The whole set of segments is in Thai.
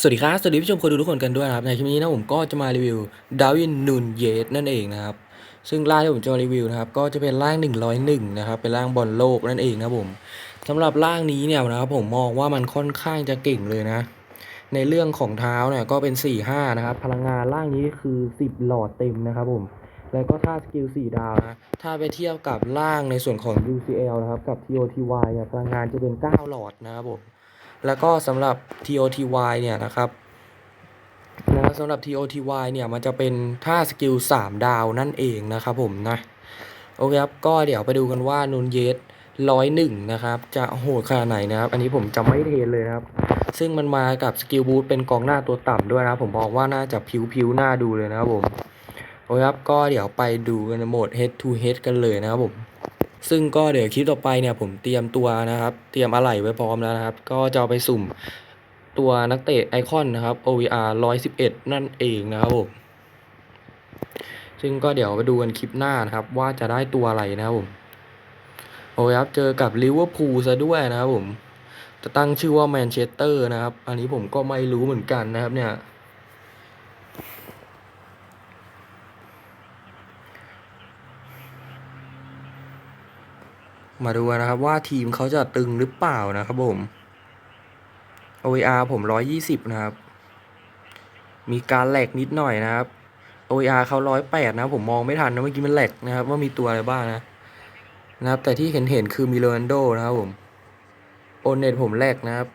สวัสดีครับ สวัสดีผู้ชมคนดูทุกคนกันด้วยนะครับ ในคลิปนี้นะผมก็จะมารีวิวดาวินนูนเยสนั่นเองนะครับ ซึ่งร่างที่ผมจะมารีวิวนะครับ ก็จะเป็นร่าง 101 นะครับ เป็นร่างบอลโลกนั่นเองนะผมสำหรับร่างนี้เนี่ยนะครับผมมองว่ามันค่อนข้างจะเก่งเลยนะ ในเรื่องของเท้าเนี่ยก็เป็น 4-5 นะครับ พลังงานร่างนี้คือ 10 หลอดเต็มนะครับผม แล้วก็ถ้าสกิล 4 ดาวนะ ถ้าไปเทียบกับร่างในส่วนของ UCL นะครับ กับ TOTY เนี่ยพลังงานจะเป็น 9 หลอดนะครับผม แล้วก็สำหรับ TOTY เนี่ยนะครับนะสำหรับ TOTY เนี่ยมันจะเป็นท่าสกิล 3 ดาวนั่นเองนะครับผมนะ โอเคครับ ก็เดี๋ยวไปดูกันว่านูนเยสร้อยหนึ่งนะครับ จะโหดขนาดไหนนะครับ อันนี้ผมจำไม่เทนเลยนะครับ ซึ่งมันมากับสกิลบูทเป็นกองหน้าตัวต่ำด้วยนะผมบอกว่าน่าจะผิวๆหน้าดูเลยนะครับผม โอเคครับ ก็เดี๋ยวไปดูกันในโหมด head to head กันเลยนะครับผม ซึ่งก็เดี๋ยวคลิปต่อไปเนี่ยผมเตรียมตัวนะครับ เตรียมอะไหล่ไว้พร้อมแล้วนะครับ ก็จะเอาไปสุ่มตัวนักเตะไอคอนนะครับ OVR 111 นั่นเองนะครับผมซึ่งก็เดี๋ยวไปดูกันคลิปหน้านะครับ ว่าจะได้ตัวอะไรนะครับผมโอเคครับเจอกับลิเวอร์พูลซะด้วยนะครับผมจะตั้งชื่อว่าแมนเชสเตอร์นะครับ อันนี้ผมก็ไม่รู้เหมือนกันนะครับเนี่ย มาดูนะครับว่าทีมเขาจะตึงหรือเปล่านะครับผม OER ผม 120 นะครับ มีการแหลกนิดหน่อยนะครับ OER เขา 108 นะผมมองไม่ทันนะเมื่อกี้มันแหลกนะครับ ว่ามีตัวอะไรบ้างนะ นะครับ แต่ที่เห็นเห็นคือมีโรนัลโดนะครับผมโอนเน็ตผมแหลกนะครับ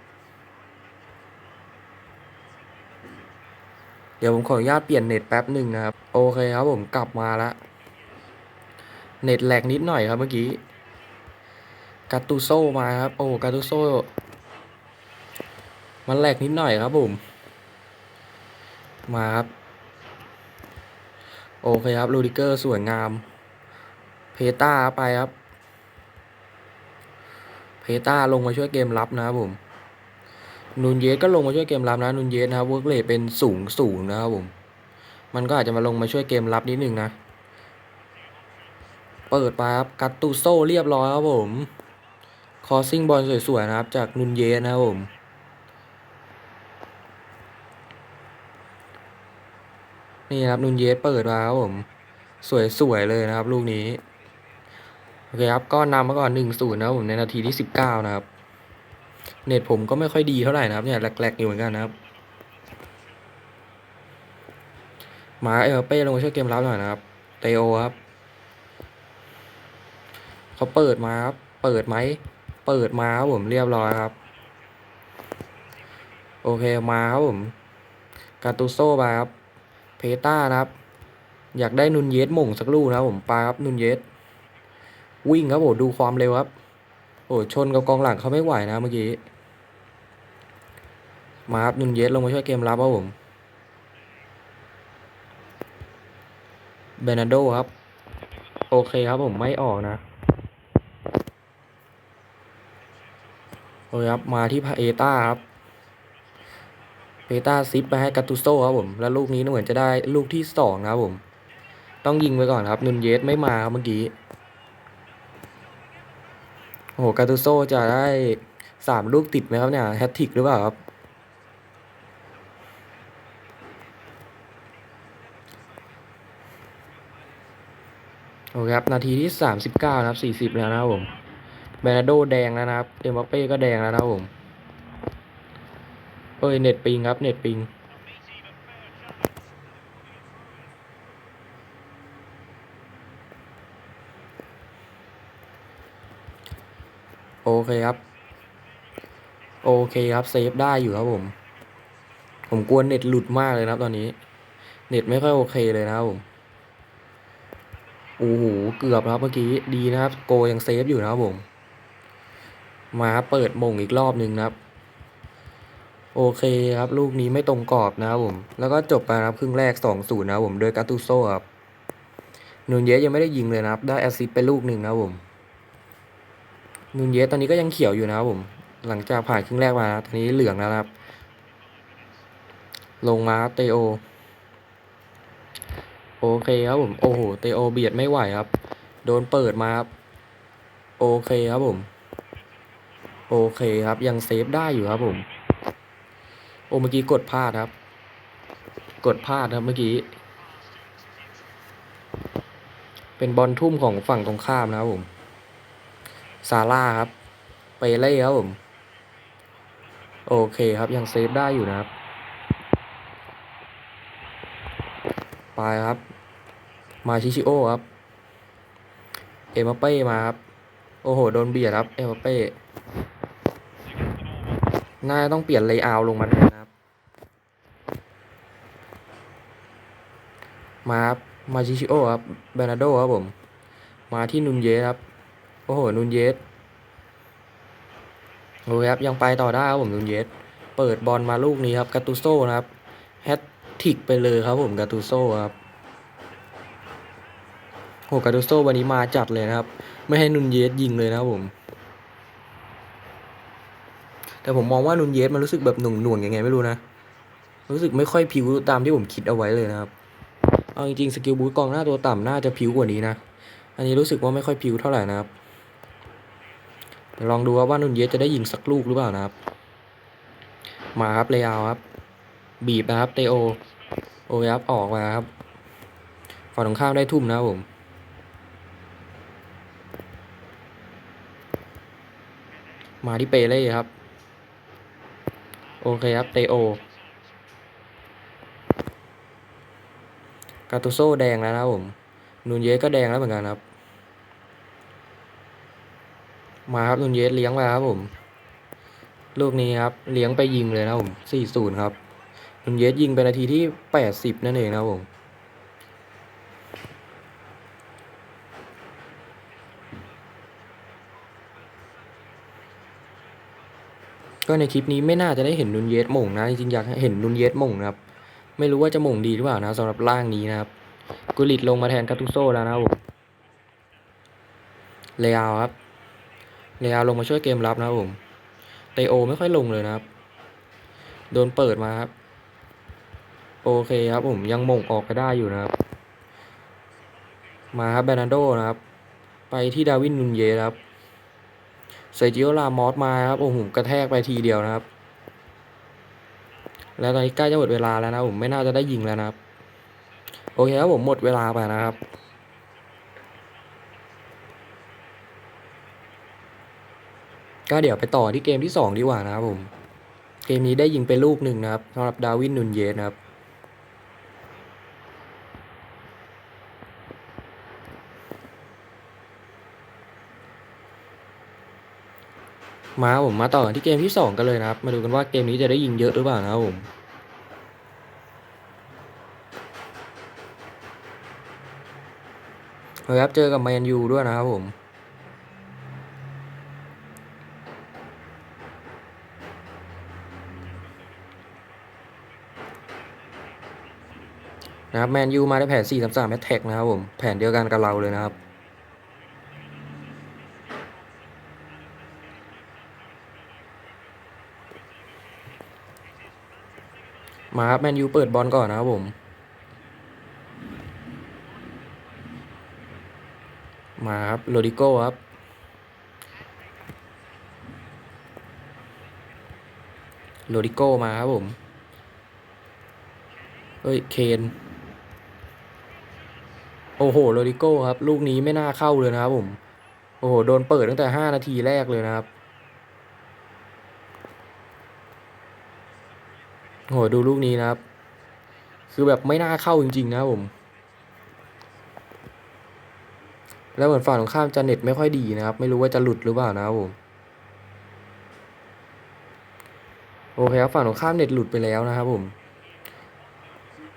เดี๋ยวผมขออนุญาตเปลี่ยนเน็ตแป๊บหนึ่งนะครับ โอเคครับผมกลับมาละเน็ตแหลกนิดหน่อยครับเมื่อกี้ กาตูโซมาครับ โอ้กาตูโซมันแหลกนิดหน่อยครับผม มาครับ โอเคครับลูดิเกอร์สวยงาม เพต้าไปครับ เพต้าลงมาช่วยเกมรับนะครับผมนูนเยสก็ลงมาช่วยเกมรับนะนูนเยสนะครับเวิร์กเลทเป็นสูงสูงนะครับผม มันก็อาจจะมาลงมาช่วยเกมรับนิดนึงนะ เปิดไปครับกัตตูโซเรียบร้อยครับผม คอสซิ่งบอลสวยๆนะครับ จากนุนเยสนะครับผมนี่นะครับนุนเยสเปิดมาครับผมสวยๆเลยนะครับ ลูกนี้โอเคครับก็นำมาก่อนหนึ่งศูนย์นะครับผมในนาทีที่สิบเก้านะครับ เน็ตผมก็ไม่ค่อยดีเท่าไหร่นะครับเนี่ยแหลกๆอยู่เหมือนกันนะครับ มาเอเป้ลงมาช่วยเกมรับหน่อยนะครับเตโอครับเขาเปิดมาครับ เปิดไหม เปิดมาครับผมเรียบร้อยครับ โอเคมาครับผมกาตูโซไปครับ เพต้านะครับ อยากได้นุนเยสหม่งสักลูกนะครับผมปาครับนุนเยสวิ่งครับผมดูความเร็วครับ โอ้ชนกับกองหลังเขาไม่ไหวนะเมื่อกี้มาครับนุนเยสลงมาช่วยเกมรับครับผมเบนาโดครับ โอเคครับผมไม่ออกนะ โอเคครับ มาที่พาเอต้าครับเพต้าซิปไปให้กาตูโซครับผม แล้วลูกนี้เหมือนจะได้ลูกที่สองนะครับผม ต้องยิงไปก่อนครับนุนเยสไม่มาครับเมื่อกี้ โอ้โหกาตูโซจะได้สามลูกติดไหมครับเนี่ยแฮตทริกหรือเปล่าครับ โอเคครับ นาทีที่สามสิบเก้านะครับสี่สิบแล้วนะครับผม เบรนาโดแดงแล้วนะครับ เอ็มบัปเป้ก็แดงแล้วนะผม เอ้ย เน็ตปิงครับ เน็ตปิง โอเคครับ โอเคครับ เซฟได้อยู่ครับผม ผมกลัวเน็ตหลุดมากเลยนะครับตอนนี้ เน็ตไม่ค่อยโอเคเลยนะครับผมโอ้โห เกือบครับเมื่อกี้ ดีนะครับ โกยังเซฟอยู่นะครับผม มาเปิดมงอีกรอบหนึ่งนะครับ โอเคครับ ลูกนี้ไม่ตรงกรอบนะครับผม แล้วก็จบไปนะครับครึ่งแรก2อศูนย์นะครับผมโดยกาตูโซครับนูนเยสยังไม่ได้ยิงเลยนะครับ ได้แอสซิสต์ไปลูกหนึ่งนะครับผมนูนเยสตอนนี้ก็ยังเขียวอยู่นะครับผม หลังจากผ่านครึ่งแรกมานะตอนนี้เหลืองแล้วนะครับ ลงมาครับเตโอ โอเคครับผม โอ้โห เตโอเบียดไม่ไหวครับ โดนเปิดมาครับ โอเคครับผม โอเคครับ ยังเซฟได้อยู่ครับผม โอ้เมื่อกี้กดพลาดครับ กดพลาดครับเมื่อกี้ เป็นบอลทุ่มของฝั่งตรงข้ามนะครับผมซาร่าครับ ไปเล่ครับผม โอเคครับยังเซฟได้อยู่นะครับ ไปครับ มาชิชิโอครับ เอ็มบัปเป้มาครับ โอ้โห โดนเบียดครับ เอ็มบัปเป้ น่าต้องเปลี่ยนเลเยอร์ลงมาแทนนะครับ มาครับมาชิชิโอครับเบนาโดครับผม มาที่นุนเยสครับ โอ้โห นุนเยสโอ้ครับ ยังไปต่อได้ครับผมนุนเยส เปิดบอลมาลูกนี้ครับกาตูโซนะครับ แฮตทิกไปเลยครับผมกาตูโซครับโหกาตูโซวันนี้มาจัดเลยนะครับ ไม่ให้นุนเยสยิงเลยนะครับผม แต่ผมมองว่านุนเยสมันรู้สึกแบบหน่วงหน่วงยังไงไม่รู้นะ รู้สึกไม่ค่อยผิวตามที่ผมคิดเอาไว้เลยนะครับ เอาจริงๆสกิลบูทกองหน้าตัวต่ำน่าจะผิวกว่านี้นะ อันนี้รู้สึกว่าไม่ค่อยผิวเท่าไหร่นะครับลองดูว่าว่านุนเยสจะได้ยิงสักลูกหรือเปล่านะครับ มาครับเลยาวครับ บีบนะครับเตโอ โอ้ยครับออกมาครับฝั่งตรงข้ามได้ทุ่มนะครับผมมาที่เปเล่ครับ โอเคครับเตโอกาตูโซแดงแล้วนะผม นูนเยสก็แดงแล้วเหมือนกันครับ มาครับนูนเยสเลี้ยงมาครับผม ลูกนี้ครับ เลี้ยงไปยิงเลยนะผมสี่ศูนย์ครับ นูนเยสยิงไปนาทีที่แปดสิบนั่นเองนะผม ก็ในคลิปนี้ไม่น่าจะได้เห็นนุนเยสมงนะจริงๆอยากเห็นนุนเยสมงนะครับ ไม่รู้ว่าจะมงดีหรือเปล่านะสำหรับร่างนี้นะครับกุลิตลงมาแทนคาตุโซแล้วนะครับผมเลอาครับเลอาลงมาช่วยเกมรับนะครับผมเตโอไม่ค่อยลงเลยนะครับ โดนเปิดมาครับ โอเคครับผมยังมงออกไปได้อยู่นะครับ มาครับแบรนาโดนะครับ ไปที่ดาวินนุนเยสครับ เซจิโอลามอสมาครับโอ้โหกระแทกไปทีเดียวนะครับ แล้วตอนนี้ใกล้จะหมดเวลาแล้วนะผมไม่น่าจะได้ยิงแล้วนะครับ โอเคครับผมหมดเวลาไปนะครับก็เดี๋ยวไปต่อที่เกมที่สองดีกว่านะครับผม เกมนี้ได้ยิงไปลูกหนึ่งนะครับสำหรับดาวินนุนเยสนะครับ มาผมมาต่อที่เกมที่สองกันเลยนะครับ มาดูกันว่าเกมนี้จะได้ยิงเยอะหรือเปล่านะครับผมนะครับเจอกับแมนยูด้วยนะครับผมนะครับแมนยูมาได้แผน4 3 3แมทแท็กนะครับผม แผนเดียวกันกับเราเลยนะครับ มาครับแมนยูเปิดบอลก่อนนะครับผม มาครับโรดิโก้ครับ โรดิโก้มาครับผม เฮ้ย เคน โอ้โห โรดิโก้ครับ ลูกนี้ไม่น่าเข้าเลยนะครับผม โอ้โห โดนเปิดตั้งแต่ห้านาทีแรกเลยนะครับ โอ้โหดูลูกนี้นะครับ คือแบบไม่น่าเข้าจริง ๆ นะผม แล้วเหมือนฝั่งตรงข้ามจะเน็ตไม่ค่อยดีนะครับ ไม่รู้ว่าจะหลุดหรือเปล่านะครับผมโอเคครับฝั่งตรงข้ามเน็ตหลุดไปแล้วนะครับผม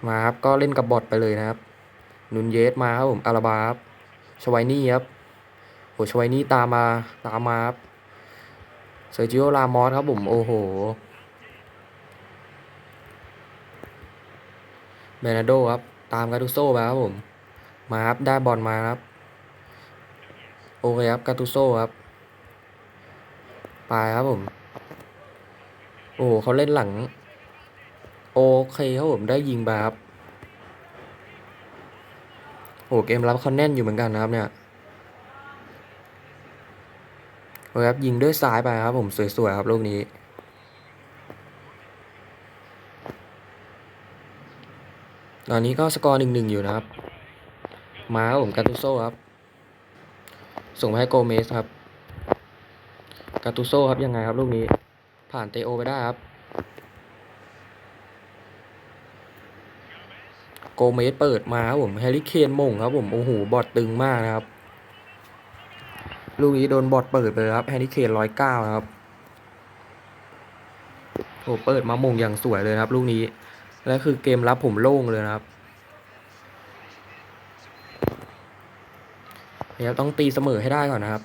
มาครับก็เล่นกับบอทไปเลยนะครับ นุนเยสมาครับผมอาราบาครับชไวนี่ครับโหชไวนี่ตามมาตามมาครับเซอร์จิโอลามอสครับผมโอ้โห เบนาโดครับ ตามกาตุโซมาครับผม มาครับ ได้บอลมาครับ โอเคครับกาตุโซครับ ไปครับผม โอ้โหเขาเล่นหลัง โอเคครับผม ได้ยิงบาครับ โอ้เกมรับเขาแน่นอยู่เหมือนกันนะครับเนี่ยโอ้ครับยิงด้วยซ้ายไปครับผมสวยๆครับลูกนี้ ตอนนี้ก็สกอร์หนึ่งหนึ่งอยู่นะครับ มาผมกาตูโซครับ ส่งไปให้โกเมสครับกาตูโซครับยังไงครับลูกนี้ ผ่านเตโอไปได้ครับ โกเมสเปิดมาครับผมแฮร์รี่เคนมงครับผมโอ้โหบอดตึงมากนะครับ ลูกนี้โดนบอดเปิดไปเลยครับแฮร์รี่เคนร้อยเก้าครับโอ้เปิดมา มงอย่างสวยเลยครับ ลูกนี้ และคือเกมรับผมโล่งเลยนะครับเดี๋ยวต้องตีเสมอให้ได้ก่อนนะครับ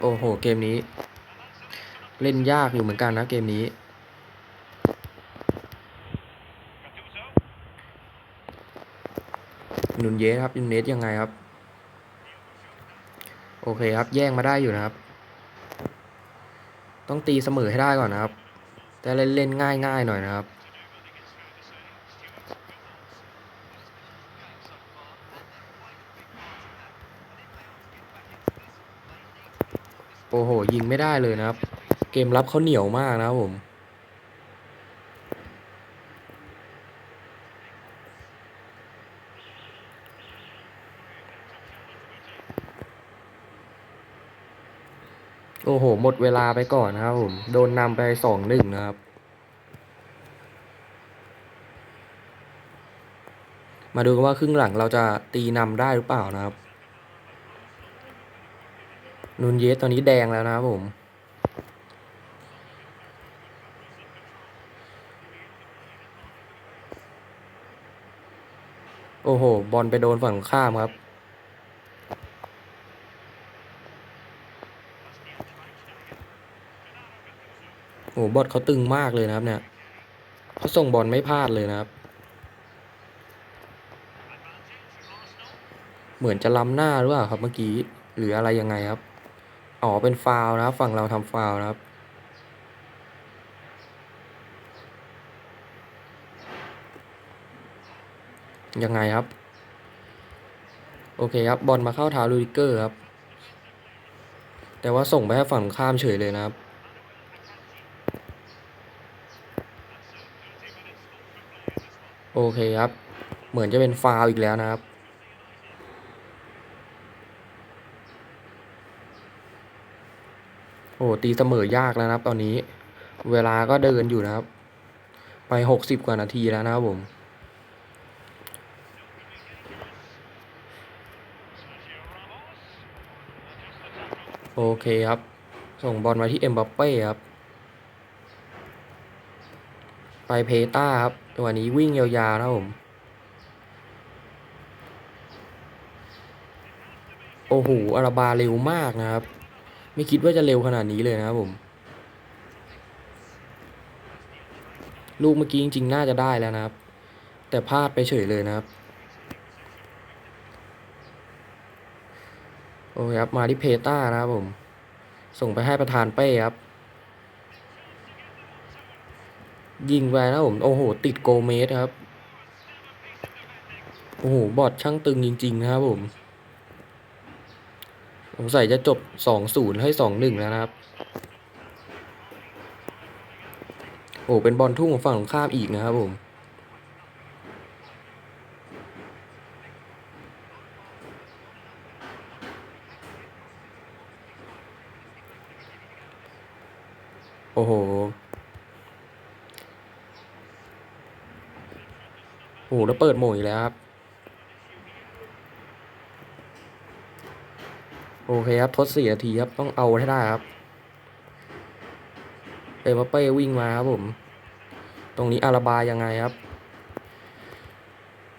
โอ้โห เกมนี้ เล่นยากอยู่เหมือนกันนะเกมนี้ นุนเยสครับนุนเยสยังไงครับ โอเคครับ แย่งมาได้อยู่นะครับ ต้องตีเสมอให้ได้ก่อนนะครับ แต่เล่นเล่นง่ายง่ายหน่อยนะครับ โอ้โห ยิงไม่ได้เลยนะครับ เกมรับเขาเหนียวมากนะครับผม โอ้โห หมดเวลาไปก่อนนะครับผม โดนนำไปสองหนึ่งนะครับ มาดูกันว่าครึ่งหลังเราจะตีนำได้หรือเปล่านะครับนูนเยสตอนนี้แดงแล้วนะครับผมโอ้โห บอลไปโดนฝั่งข้ามครับ โอ้โห บอลเขาตึงมากเลยนะครับ เนี่ยเขาส่งบอลไม่พลาดเลยนะครับ เหมือนจะล้ำหน้าหรือเปล่าครับเมื่อกี้หรืออะไรยังไงครับอ๋อเป็นฟาวนะครับ ฝั่งเราทำฟาวนะครับยังไงครับ โอเคครับบอลมาเข้าเท้าลูดิเกอร์ครับ แต่ว่าส่งไปให้ฝั่งข้ามเฉยเลยนะครับ โอเคครับ เหมือนจะเป็นฟาวอีกแล้วนะครับ โอ้ตีเสมอยากแล้วนะครับตอนนี้ เวลาก็เดินอยู่นะครับ ไปหกสิบกว่านาทีแล้วนะครับผมโอเคครับ ส่งบอลมาที่เอ็มบัปเป้ครับ ไป เพต้าครับจังหวะนี้วิ่งยาวๆนะผม โอ้โหอาราบาเร็วมากนะครับ ไม่คิดว่าจะเร็วขนาดนี้เลยนะครับผม ลูกเมื่อกี้จริงๆ น่าจะได้แล้วนะครับ แต่พลาดไปเฉยเลยนะครับ โอเคครับ มาที่เพต้านะครับผม ส่งไปให้ประธานเป้ครับ ยิงไปแล้วผมโอ้โห ติดโกเมสครับ โอ้โห บอดช่างตึงจริง ๆ นะครับผมผมใส่จะจบสองศูนย์ให้สองหนึ่งแล้วนะครับ โอ้เป็นบอลทุ่งของฝั่งตรงข้ามอีกนะครับผม โอ้โห โอ้โห แล้วเปิดโหมงอีกแล้วครับ โอเคครับทดสี่นาทีครับ ต้องเอาให้ได้ครับ เอมบัปเป้วิ่งมาครับผม ตรงนี้อาราบายังไงครับ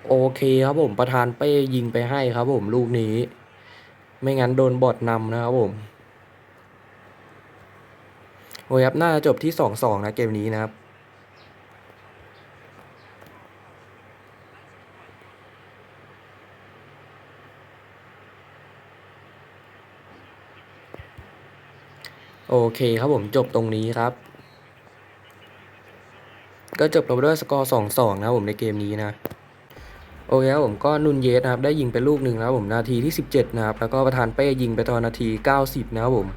โอเคครับผมประธานเป้ยิงไปให้ครับผมลูกนี้ ไม่งั้นโดนบอดนำนะครับผมโอ้ยครับน่าจะจบที่สองสองนะเกมนี้นะครับ โอเคครับผมจบตรงนี้ครับ ก็จบลงไปด้วยสกอร์สองสองนะครับผมในเกมนี้นะ โอเคครับผมก็นุนเยสนะครับได้ยิงไปลูกหนึ่งนะครับผมนาทีที่17นะครับแล้วก็ประธานเป้ยิงไปตอนนาที90นะครับผม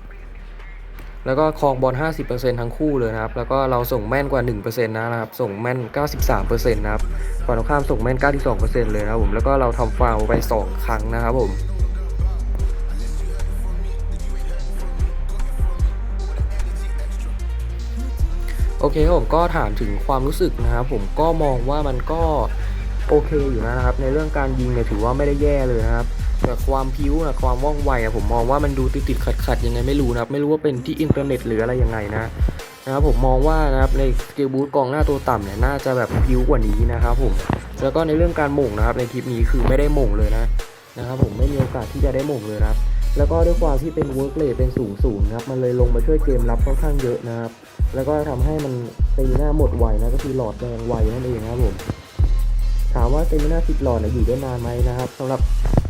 แล้วก็ครองบอล 50%ทั้งคู่เลยนะครับ แล้วก็เราส่งแม่นกว่า 1%นะครับ ส่งแม่น 93%นะครับ ฝั่งตรงข้ามส่งแม่น 92%เลยนะครับผม แล้วก็เราทำฟาวไป 2 ครั้งนะครับผม โอเคผมก็ถามถึงความรู้สึกนะครับผมก็มองว่ามันก็โอเคอยู่นะครับ ในเรื่องการยิงเนี่ยถือว่าไม่ได้แย่เลยนะครับแต่ความพิ้วนะความว่องไวอะผมมองว่ามันดูติดติดขัดขัดยังไงไม่รู้นะครับ ไม่รู้ว่าเป็นที่อินเทอร์เน็ตหรืออะไรยังไงนะนะครับผมมองว่านะครับในสกิลบูทกองหน้าตัวต่ำเนี่ยน่าจะแบบพิ้วกว่านี้นะครับผมแล้วก็ในเรื่องการหม่งนะครับ ในคลิปนี้คือไม่ได้หม่งเลยนะนะครับผมไม่มีโอกาสที่จะได้หม่งเลยครับ แล้วก็ด้วยความที่เป็นเวิร์กเลทเป็นสูงสูงนะครับมันเลยลงมาช่วยเกมรับค่อนข้างเยอะนะครับ แล้วก็ทำให้มันเตมิน่าหมดไวนะก็คือหลอดแดงไวนั่นเองนะครับผมถามว่าเตมิน่าสิบหลอดยอยู่ได้นานไหมนะครับสำหรับ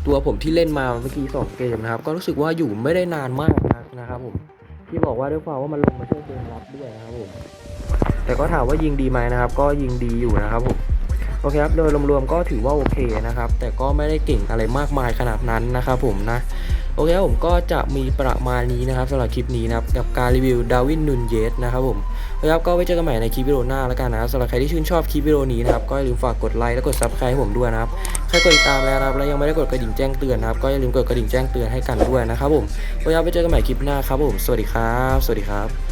ตัวผมที่เล่นมาเมื่อกี้สองเกมนะครับ ก็รู้สึกว่าอยู่ไม่ได้นานมากนักนะครับผมที่บอกว่าด้วยความว่ามันลงมาช่วยเกมรับด้วยนะครับผมแต่ก็ถามว่ายิงดีไหมนะครับ ก็ยิงดีอยู่นะครับผมโอเคครับโดยรวมๆก็ถือว่าโอเคนะครับ แต่ก็ไม่ได้เก่งอะไรมากมายขนาดนั้นนะครับผมนะ โอเคครับผมก็จะมีประมาณนี้นะครับสำหรับคลิปนี้นะครับกับการรีวิวดาวินนุนเยสนะครับผมนะครับก็ไว้เจอกันใหม่ในคลิปวิดีโอหน้าแล้วกันนะครับสำหรับใครที่ชื่นชอบคลิปวิดีโอนี้นะครับก็อย่าลืมฝากกดไลค์และกดซับสไครต์ให้ผมด้วยนะครับใครกดติดตามแล้วนะครับและยังไม่ได้กดกระดิ่งแจ้งเตือนนะครับก็อย่าลืมกดกระดิ่งแจ้งเตือนให้กันด้วยนะครับผมไว้ครับไว้เจอกันใหม่คลิปหน้าครับผมสวัสดีครับ สวัสดีครับ